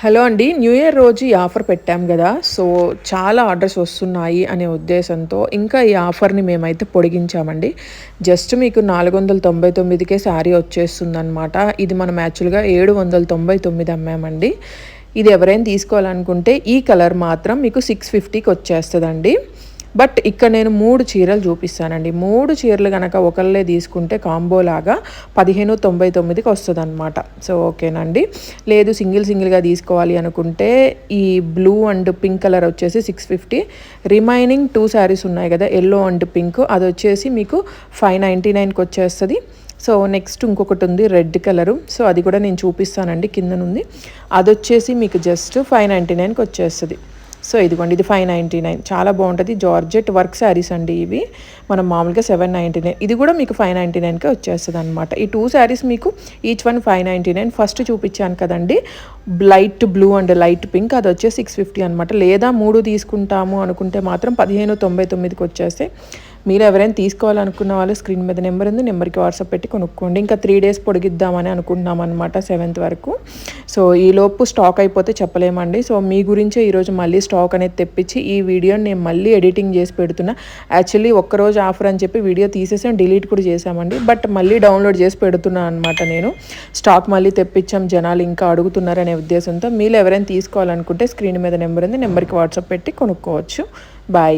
Hello అండి new year రోజు ఈ ఆఫర్ పెట్టాం కదా సో చాలా ఆర్డర్స్ వస్తున్నాయి అనే ఉద్దేశంతో ఇంకా ఈ ఆఫర్ని మేమైతే పొడిగించామండి. జస్ట్ మీకు నాలుగు వందల తొంభై తొమ్మిదికే శారీ వచ్చేస్తుంది అనమాట ఇది మనం యాక్చువల్గా ఏడు వందల తొంభై తొమ్మిది అమ్మామండి. ఇది ఎవరైనా తీసుకోవాలనుకుంటే ఈ కలర్ మాత్రం మీకు సిక్స్ ఫిఫ్టీకి వచ్చేస్తుందండి. బట్ ఇక్కడ నేను మూడు చీరలు చూపిస్తానండి. మూడు చీరలు కనుక ఒకళ్ళే తీసుకుంటే కాంబోలాగా పదిహేను తొంభై తొమ్మిదికి వస్తుంది అనమాట సో ఓకేనండి. లేదు సింగిల్ సింగిల్గా తీసుకోవాలి అనుకుంటే ఈ బ్లూ అండ్ పింక్ కలర్ వచ్చేసి six fifty. Remaining two saris ఉన్నాయి కదా ఎల్లో అండ్ పింక్. అది వచ్చేసి మీకు ఫైవ్ నైంటీ నైన్కి వచ్చేస్తుంది. సో నెక్స్ట్ ఇంకొకటి ఉంది రెడ్ కలరు. సో అది కూడా నేను చూపిస్తానండి కిందనుంది అది వచ్చేసి మీకు జస్ట్ ఫైవ్ నైంటీ నైన్కి వచ్చేస్తుంది. సో ఇదిగోండి ఇది ఫైవ్ నైంటీ నైన్ చాలా బాగుంటుంది. జార్జెట్ వర్క్ శారీస్ అండి ఇవి. మనం మామూలుగా సెవెన్ నైంటీ నైన్ ఇది కూడా మీకు ఫైవ్ నైంటీ నైన్కే వచ్చేస్తుంది అనమాట ఈ టూ శారీస్ మీకు each one five ninety nine first చూపించాను కదండి. Light blue and light pink అది వచ్చే సిక్స్ ఫిఫ్టీ అనమాట లేదా మూడు తీసుకుంటాము అనుకుంటే మాత్రం పదిహేను తొంభై తొమ్మిదికి వచ్చేస్తే మీరు ఎవరైనా తీసుకోవాలనుకున్న వాళ్ళు స్క్రీన్ మీద నెంబర్ ఉంది నెంబర్కి వాట్సాప్ పెట్టి కొనుక్కోండి. ఇంకా త్రీ డేస్ పొడిగిద్దామని అనుకుంటున్నాం అనమాట సెవెంత్ వరకు. సో ఈలోపు స్టాక్ అయిపోతే చెప్పలేమండి. సో మీ గురించే ఈరోజు మళ్ళీ స్టాక్ అనేది తెప్పించి ఈ వీడియోని నేను మళ్ళీ ఎడిటింగ్ చేసి పెడుతున్నా. యాక్చువల్లీ ఒక్కరోజు ఆఫర్ అని చెప్పి వీడియో తీసేసాం డిలీట్ కూడా చేసామండి బట్ మళ్ళీ డౌన్లోడ్ చేసి పెడుతున్నాను అనమాట నేను. స్టాక్ మళ్ళీ తెప్పించాం జనాలు ఇంకా అడుగుతున్నారనే ఉద్దేశంతో. మీరు ఎవరైనా తీసుకోవాలనుకుంటే స్క్రీన్ మీద నెంబర్ ఉంది నెంబర్కి వాట్సాప్ పెట్టి కొనుక్కోవచ్చు. బాయ్.